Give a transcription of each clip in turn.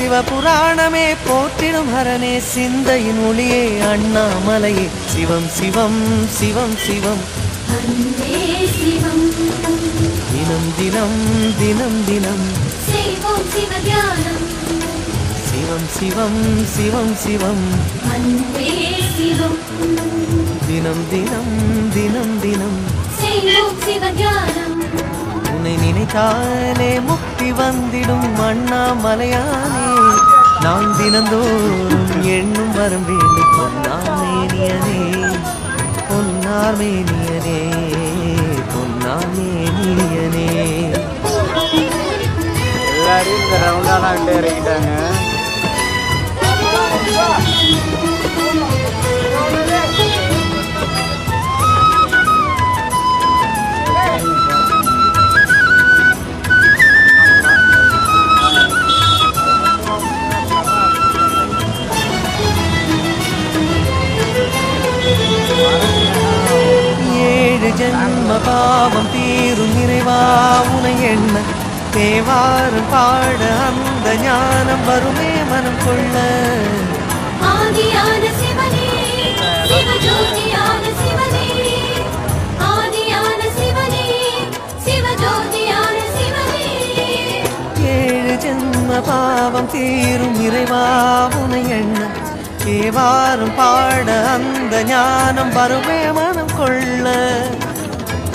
சிவபுராணமே போற்றிடும் ஹரனே சிந்தையின் ஒளியே அண்ணாமலையே. சிவம் சிவம் சிவம் சிவம். தினம் தினம் தினம் தினம். சிவம் சிவம் சிவம் சிவம். தினம் தினம் தினம் தினம். சிவ தியானம் நினைத்தாலே முக்தி வந்திடும் அண்ணாமலையானே நான் தினந்தோறும் எண்ணும் வரும் வேண்டும் பொன்னார் மேனியனே பொன்னார் எல்லாரும் இந்த ரவுண்டாலாம் விட்டு இறங்கிட்டாங்க பாவம் தீரும் நிறைவா உனை எண்ண. தேவாரம் பாட அந்த ஞானம் வருமே மனம் கொள்ள. ஆதியான சிவனே சிவஜோதியான சிவனே. ஆதியான சிவனே சிவஜோதியான சிவனே. ஏழு ஜென்ம பாவம் தீரும் இறைவா உனை எண்ண. தேவாரம் பாட அந்த ஞானம் வருமே மனம் கொள்ள.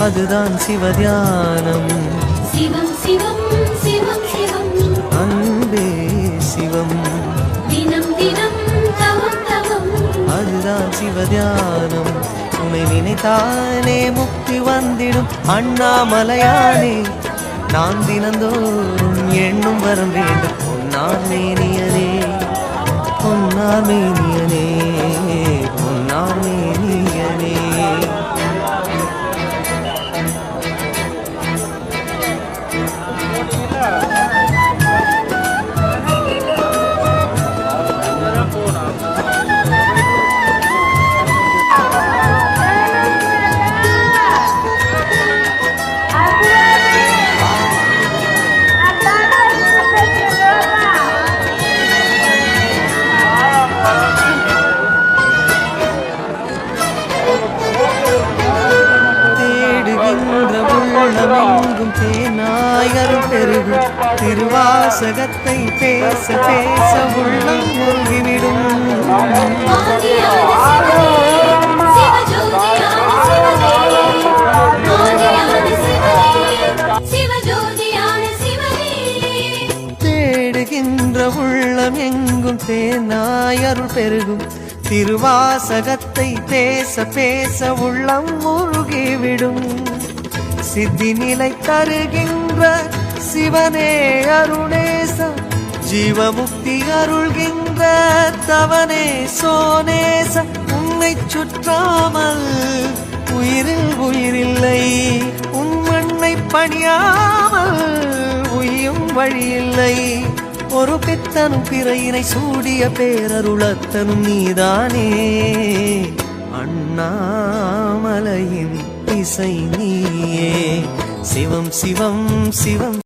அதுதான் சிவதியானம் சிவம் சிவம் சிவம் சிவம். அன்பே சிவம். தினம் தினம் தவம் தவம். அதுதான் சிவதியானம் உன்னை நினைத்தாலே முக்தி வந்திடும் அண்ணாமலையானே. நான் தினந்தோறும் எண்ணும் வரம் வேண்டும். பொன்னார் மேனியனே. பொன்னார் மேனியனே. உள்ளமெங்கும் தேனாயரும் பெருகும் திருவாசகத்தை பேச பேச உள்ளம் மூழ்கிவிடும். தேடுகின்ற உள்ளம் எங்கும் தேனாயருள் பெருகும் திருவாசகத்தை பேச பேச உள்ளம் மூழ்கிவிடும். சித்தி நிலை தருகின்ற சிவனே அருணேச ஜீவமுக்தி அருள்கின்ற தவனே சோனேச உன்னை சுற்றாமல் உயிரில் உயிரில்லை உன் மண்ணை பணியாமல் உயும் வழியில்லை. ஒரு பித்தனும் பிறையினை சூடிய பேரருளத்தனும் நீதானே அண்ணாமலையின் இசை நீயே. சிவம் சிவம் சிவம்.